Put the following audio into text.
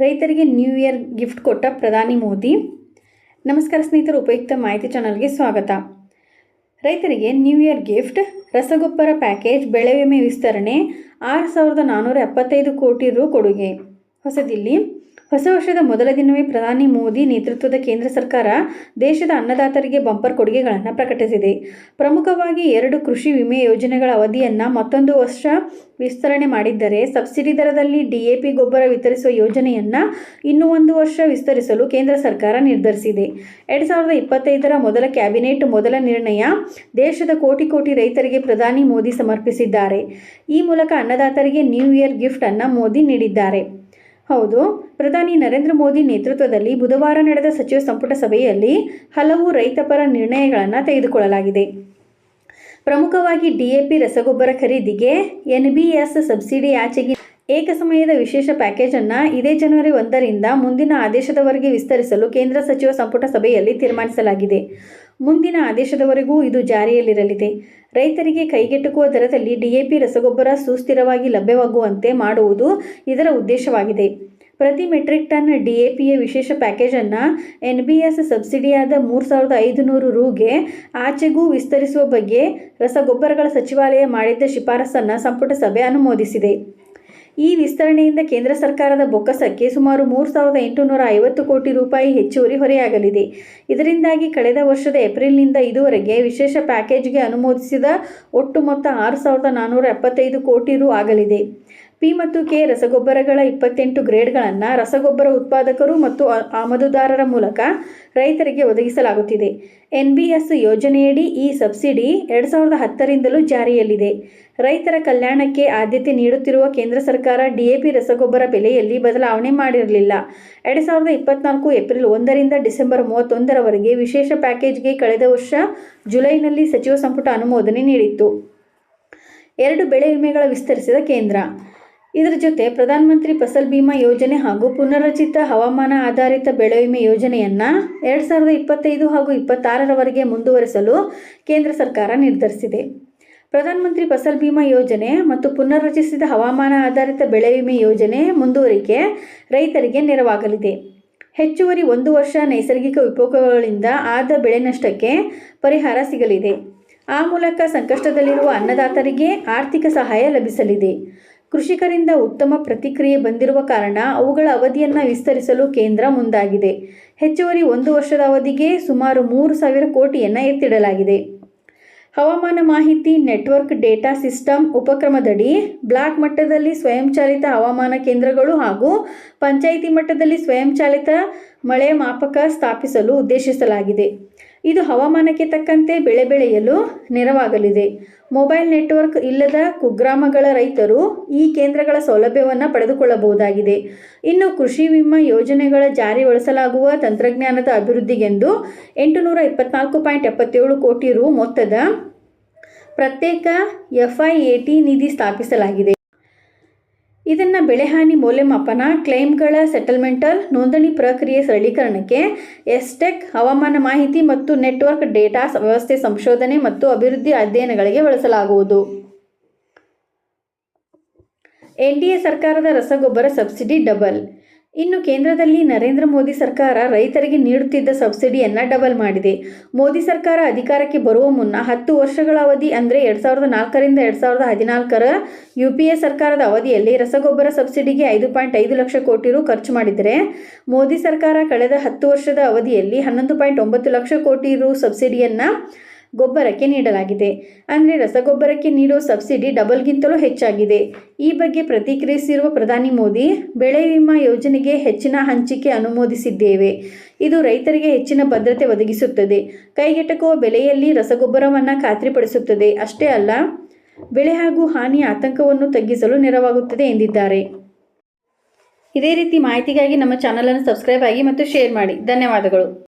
ರೈತರಿಗೆ new year gift ಕೊಟ್ಟ ಪ್ರಧಾನಿ ಮೋದಿ. ನಮಸ್ಕಾರ ಸ್ನೇಹಿತರು, ಉಪಯುಕ್ತ ಮಾಹಿತಿ ಚಾನಲ್ಗೆ ಸ್ವಾಗತ. ರೈತರಿಗೆ ನ್ಯೂ ಇಯರ್ ಗಿಫ್ಟ್ ರಸಗೊಬ್ಬರ ಪ್ಯಾಕೇಜ್ ಬೆಳೆ ವಿಮೆ ವಿಸ್ತರಣೆ, ಆರು ಸಾವಿರದ ನಾನ್ನೂರ ಎಪ್ಪತ್ತೈದು ಕೋಟಿ ರು ಕೊಡುಗೆ. ಹೊಸದಿಲ್ಲಿ. ಹೊಸ ವರ್ಷದ ಮೊದಲ ದಿನವೇ ಪ್ರಧಾನಿ ಮೋದಿ ನೇತೃತ್ವದ ಕೇಂದ್ರ ಸರ್ಕಾರ ದೇಶದ ಅನ್ನದಾತರಿಗೆ ಬಂಪರ್ ಕೊಡುಗೆಗಳನ್ನು ಪ್ರಕಟಿಸಿದೆ. ಪ್ರಮುಖವಾಗಿ ಎರಡು ಕೃಷಿ ವಿಮೆ ಯೋಜನೆಗಳ ಅವಧಿಯನ್ನು ಮತ್ತೊಂದು ವರ್ಷ ವಿಸ್ತರಣೆ ಮಾಡಿದ್ದರೆ ಸಬ್ಸಿಡಿ ದರದಲ್ಲಿ ಡಿಎಪಿ ಗೊಬ್ಬರ ವಿತರಿಸುವ ಯೋಜನೆಯನ್ನು ಇನ್ನೂ ಒಂದು ವರ್ಷ ವಿಸ್ತರಿಸಲು ಕೇಂದ್ರ ಸರ್ಕಾರ ನಿರ್ಧರಿಸಿದೆ. ಎರಡು ಸಾವಿರದ ಇಪ್ಪತ್ತೈದರ ಮೊದಲ ಕ್ಯಾಬಿನೆಟ್ ಮೊದಲ ನಿರ್ಣಯ ದೇಶದ ಕೋಟಿ ಕೋಟಿ ರೈತರಿಗೆ ಪ್ರಧಾನಿ ಮೋದಿ ಸಮರ್ಪಿಸಿದ್ದಾರೆ. ಈ ಮೂಲಕ ಅನ್ನದಾತರಿಗೆ ನ್ಯೂ ಇಯರ್ ಗಿಫ್ಟ್ ಅನ್ನು ಮೋದಿ ನೀಡಿದ್ದಾರೆ. ಹೌದು. ಪ್ರಧಾನಿ ನರೇಂದ್ರ ಮೋದಿ ನೇತೃತ್ವದಲ್ಲಿ ಬುಧವಾರ ನಡೆದ ಸಚಿವ ಸಂಪುಟ ಸಭೆಯಲ್ಲಿ ಹಲವು ರೈತಪರ ನಿರ್ಣಯಗಳನ್ನು ತೆಗೆದುಕೊಳ್ಳಲಾಗಿದೆ. ಪ್ರಮುಖವಾಗಿ ಡಿಎಪಿ ರಸಗೊಬ್ಬರ ಖರೀದಿಗೆ ಎನ್ಬಿಎಸ್ ಸಬ್ಸಿಡಿ ಆಚೆಗೆ ಏಕ ಸಮಯದ ವಿಶೇಷ ಪ್ಯಾಕೇಜ್ ಅನ್ನು ಇದೇ ಜನವರಿ ಒಂದರಿಂದ ಮುಂದಿನ ಆದೇಶದವರೆಗೆ ವಿಸ್ತರಿಸಲು ಕೇಂದ್ರ ಸಚಿವ ಸಂಪುಟ ಸಭೆಯಲ್ಲಿ ತೀರ್ಮಾನಿಸಲಾಗಿದೆ. ಮುಂದಿನ ಆದೇಶದವರೆಗೂ ಇದು ಜಾರಿಯಲ್ಲಿರಲಿದೆ. ರೈತರಿಗೆ ಕೈಗೆಟುಕುವ ದರದಲ್ಲಿ ಡಿಎಪಿ ರಸಗೊಬ್ಬರ ಸುಸ್ಥಿರವಾಗಿ ಲಭ್ಯವಾಗುವಂತೆ ಮಾಡುವುದು ಇದರ ಉದ್ದೇಶವಾಗಿದೆ. ಪ್ರತಿ ಮೆಟ್ರಿಕ್ ಟನ್ ಡಿಎಪಿಯ ವಿಶೇಷ ಪ್ಯಾಕೇಜನ್ನು ಎನ್ ಬಿ ಎಸ್ ಸಬ್ಸಿಡಿಯಾದ ಮೂರು ಸಾವಿರದ ಐದುನೂರು ರೂಗೆ ಆಚೆಗೂ ವಿಸ್ತರಿಸುವ ಬಗ್ಗೆ ರಸಗೊಬ್ಬರಗಳ ಸಚಿವಾಲಯ ಮಾಡಿದ್ದ ಶಿಫಾರಸನ್ನು ಸಂಪುಟ ಸಭೆ ಅನುಮೋದಿಸಿದೆ. ಈ ವಿಸ್ತರಣೆಯಿಂದ ಕೇಂದ್ರ ಸರ್ಕಾರದ ಬೊಕ್ಕಸಕ್ಕೆ ಸುಮಾರು ಮೂರು ಸಾವಿರದ ಎಂಟುನೂರ ಐವತ್ತು ಕೋಟಿ ರೂಪಾಯಿ ಹೆಚ್ಚುವರಿ ಹೊರೆಯಾಗಲಿದೆ. ಇದರಿಂದಾಗಿ ಕಳೆದ ವರ್ಷದ ಏಪ್ರಿಲ್ನಿಂದ ಇದುವರೆಗೆ ವಿಶೇಷ ಪ್ಯಾಕೇಜ್ಗೆ ಅನುಮೋದಿಸಿದ ಒಟ್ಟು ಮೊತ್ತ ಆರು ಸಾವಿರದ ನಾನ್ನೂರ ಎಪ್ಪತ್ತೈದು ಕೋಟಿ ರು ಆಗಲಿದೆ. ಪಿ ಮತ್ತು ಕೆ ರಸಗೊಬ್ಬರಗಳ ಇಪ್ಪತ್ತೆಂಟು ಗ್ರೇಡ್ಗಳನ್ನು ರಸಗೊಬ್ಬರ ಉತ್ಪಾದಕರು ಮತ್ತು ಆಮದುದಾರರ ಮೂಲಕ ರೈತರಿಗೆ ಒದಗಿಸಲಾಗುತ್ತಿದೆ. ಎನ್ ಬಿ ಎಸ್ ಯೋಜನೆಯಡಿ ಈ ಸಬ್ಸಿಡಿ ಎರಡು ಸಾವಿರದ ಹತ್ತರಿಂದಲೂ ಜಾರಿಯಲ್ಲಿದೆ. ರೈತರ ಕಲ್ಯಾಣಕ್ಕೆ ಆದ್ಯತೆ ನೀಡುತ್ತಿರುವ ಕೇಂದ್ರ ಸರ್ಕಾರ ಡಿಎಪಿ ರಸಗೊಬ್ಬರ ಬೆಲೆಯಲ್ಲಿ ಬದಲಾವಣೆ ಮಾಡಿರಲಿಲ್ಲ. ಎರಡು ಸಾವಿರದ ಇಪ್ಪತ್ನಾಲ್ಕು ಏಪ್ರಿಲ್ ಒಂದರಿಂದ ಡಿಸೆಂಬರ್ ಮೂವತ್ತೊಂದರವರೆಗೆ ವಿಶೇಷ ಪ್ಯಾಕೇಜ್ಗೆ ಕಳೆದ ವರ್ಷ ಜುಲೈನಲ್ಲಿ ಸಚಿವ ಸಂಪುಟ ಅನುಮೋದನೆ ನೀಡಿತ್ತು. ಎರಡು ಬೆಳೆ ವಿಮೆಗಳ ವಿಸ್ತರಿಸಿದ ಕೇಂದ್ರ ಇದರ ಜೊತೆ ಪ್ರಧಾನಮಂತ್ರಿ ಫಸಲ್ ಬಿಮಾ ಯೋಜನೆ ಹಾಗೂ ಪುನರ್ರಚಿತ ಹವಾಮಾನ ಆಧಾರಿತ ಬೆಳೆ ವಿಮೆ ಯೋಜನೆಯನ್ನು ಎರಡು ಸಾವಿರದ ಇಪ್ಪತ್ತೈದು ಹಾಗೂ ಇಪ್ಪತ್ತಾರರವರೆಗೆ ಮುಂದುವರೆಸಲು ಕೇಂದ್ರ ಸರ್ಕಾರ ನಿರ್ಧರಿಸಿದೆ. ಪ್ರಧಾನಮಂತ್ರಿ ಫಸಲ್ ಬಿಮಾ ಯೋಜನೆ ಮತ್ತು ಪುನರ್ರಚಿಸಿದ ಹವಾಮಾನ ಆಧಾರಿತ ಬೆಳೆ ವಿಮೆ ಯೋಜನೆ ಮುಂದುವರಿಕೆ ರೈತರಿಗೆ ನೆರವಾಗಲಿದೆ. ಹೆಚ್ಚುವರಿ ಒಂದು ವರ್ಷ ನೈಸರ್ಗಿಕ ವಿಕೋಪಗಳಿಂದ ಆದ ಬೆಳೆ ನಷ್ಟಕ್ಕೆ ಪರಿಹಾರ ಸಿಗಲಿದೆ. ಆ ಮೂಲಕ ಸಂಕಷ್ಟದಲ್ಲಿರುವ ಅನ್ನದಾತರಿಗೆ ಆರ್ಥಿಕ ಸಹಾಯ ಲಭಿಸಲಿದೆ. ಕೃಷಿಕರಿಂದ ಉತ್ತಮ ಪ್ರತಿಕ್ರಿಯೆ ಬಂದಿರುವ ಕಾರಣ ಅವುಗಳ ಅವಧಿಯನ್ನು ವಿಸ್ತರಿಸಲು ಕೇಂದ್ರ ಮುಂದಾಗಿದೆ. ಹೆಚ್ಚುವರಿ ಒಂದು ವರ್ಷದ ಅವಧಿಗೆ ಸುಮಾರು ಮೂರು ಸಾವಿರ ಕೋಟಿಯನ್ನು ಎತ್ತಿಡಲಾಗಿದೆ. ಹವಾಮಾನ ಮಾಹಿತಿ ನೆಟ್ವರ್ಕ್ ಡೇಟಾ ಸಿಸ್ಟಮ್ ಉಪಕ್ರಮದಡಿ ಬ್ಲಾಕ್ ಮಟ್ಟದಲ್ಲಿ ಸ್ವಯಂಚಾಲಿತ ಹವಾಮಾನ ಕೇಂದ್ರಗಳು ಹಾಗೂ ಪಂಚಾಯಿತಿ ಮಟ್ಟದಲ್ಲಿ ಸ್ವಯಂಚಾಲಿತ ಮಳೆ ಮಾಪಕ ಸ್ಥಾಪಿಸಲು ಉದ್ದೇಶಿಸಲಾಗಿದೆ. ಇದು ಹವಾಮಾನಕ್ಕೆ ತಕ್ಕಂತೆ ಬೆಳೆ ಬೆಳೆಯಲು ನೆರವಾಗಲಿದೆ. ಮೊಬೈಲ್ ನೆಟ್ವರ್ಕ್ ಇಲ್ಲದ ಕುಗ್ರಾಮಗಳ ರೈತರು ಈ ಕೇಂದ್ರಗಳ ಸೌಲಭ್ಯವನ್ನು ಪಡೆದುಕೊಳ್ಳಬಹುದಾಗಿದೆ. ಇನ್ನು ಕೃಷಿ ವಿಮಾ ಯೋಜನೆಗಳ ಜಾರಿಗೊಳಿಸಲಾಗುವ ತಂತ್ರಜ್ಞಾನದ ಅಭಿವೃದ್ಧಿಗೆಂದು ಎಂಟುನೂರ ಇಪ್ಪತ್ನಾಲ್ಕು ಪಾಯಿಂಟ್ ಎಪ್ಪತ್ತೇಳು ಕೋಟಿ ರು ಮೊತ್ತದ ಪ್ರತ್ಯೇಕ ಎಫ್ಐಎಟಿ ನಿಧಿ ಸ್ಥಾಪಿಸಲಾಗಿದೆ. ಇದನ್ನು ಬೆಳೆಹಾನಿ ಮೌಲ್ಯಮಾಪನ, ಕ್ಲೈಮ್ಗಳ ಸೆಟಲ್ಮೆಂಟಲ್ ನೋಂದಣಿ ಪ್ರಕ್ರಿಯೆ ಸರಳೀಕರಣಕ್ಕೆ ಎಸ್ಟೆಕ್ ಹವಾಮಾನ ಮಾಹಿತಿ ಮತ್ತು ನೆಟ್ವರ್ಕ್ ಡೇಟಾ ವ್ಯವಸ್ಥೆ ಸಂಶೋಧನೆ ಮತ್ತು ಅಭಿವೃದ್ಧಿ ಅಧ್ಯಯನಗಳಿಗೆ ಬಳಸಲಾಗುವುದು. ಎನ್ ಡಿ ಎ ಸರ್ಕಾರದ ರಸಗೊಬ್ಬರ ಸಬ್ಸಿಡಿ ಡಬಲ್. ಇನ್ನು ಕೇಂದ್ರದಲ್ಲಿ ನರೇಂದ್ರ ಮೋದಿ ಸರ್ಕಾರ ರೈತರಿಗೆ ನೀಡುತ್ತಿದ್ದ ಸಬ್ಸಿಡಿಯನ್ನು ಡಬಲ್ ಮಾಡಿದೆ. ಮೋದಿ ಸರ್ಕಾರ ಅಧಿಕಾರಕ್ಕೆ ಬರುವ ಮುನ್ನ ಹತ್ತು ವರ್ಷಗಳ ಅವಧಿ ಅಂದರೆ ಎರಡು ಸಾವಿರದ ನಾಲ್ಕರಿಂದ ಎರಡು ಸಾವಿರದ ಹದಿನಾಲ್ಕರ ಯು ಪಿ ಎ ಸರ್ಕಾರದ ಅವಧಿಯಲ್ಲಿ ರಸಗೊಬ್ಬರ ಸಬ್ಸಿಡಿಗೆ ಐದು ಪಾಯಿಂಟ್ ಐದು ಲಕ್ಷ ಕೋಟಿ ರು ಖರ್ಚು ಮಾಡಿದರೆ ಮೋದಿ ಸರ್ಕಾರ ಕಳೆದ ಹತ್ತು ವರ್ಷದ ಅವಧಿಯಲ್ಲಿ ಹನ್ನೊಂದು ಪಾಯಿಂಟ್ ಒಂಬತ್ತು ಲಕ್ಷ ಕೋಟಿ ರು ಸಬ್ಸಿಡಿಯನ್ನು ಗೊಬ್ಬರಕ್ಕೆ ನೀಡಲಾಗಿದೆ. ಅಂದರೆ ರಸಗೊಬ್ಬರಕ್ಕೆ ನೀಡುವ ಸಬ್ಸಿಡಿ ಡಬಲ್ಗಿಂತಲೂ ಹೆಚ್ಚಾಗಿದೆ. ಈ ಬಗ್ಗೆ ಪ್ರತಿಕ್ರಿಯಿಸಿರುವ ಪ್ರಧಾನಿ ಮೋದಿ, ಬೆಳೆ ವಿಮಾ ಯೋಜನೆಗೆ ಹೆಚ್ಚಿನ ಹಂಚಿಕೆ ಅನುಮೋದಿಸಿದ್ದೇವೆ. ಇದು ರೈತರಿಗೆ ಹೆಚ್ಚಿನ ಭದ್ರತೆ ಒದಗಿಸುತ್ತದೆ. ಕೈಗೆಟಕುವ ಬೆಲೆಯಲ್ಲಿ ರಸಗೊಬ್ಬರವನ್ನು ಖಾತ್ರಿಪಡಿಸುತ್ತದೆ. ಅಷ್ಟೇ ಅಲ್ಲ, ಬೆಳೆ ಹಾಗೂ ಹಾನಿಯ ಆತಂಕವನ್ನು ತಗ್ಗಿಸಲು ನೆರವಾಗುತ್ತದೆ ಎಂದಿದ್ದಾರೆ. ಇದೇ ರೀತಿ ಮಾಹಿತಿಗಾಗಿ ನಮ್ಮ ಚಾನಲನ್ನು ಸಬ್ಸ್ಕ್ರೈಬ್ ಆಗಿ ಮತ್ತು ಶೇರ್ ಮಾಡಿ. ಧನ್ಯವಾದಗಳು.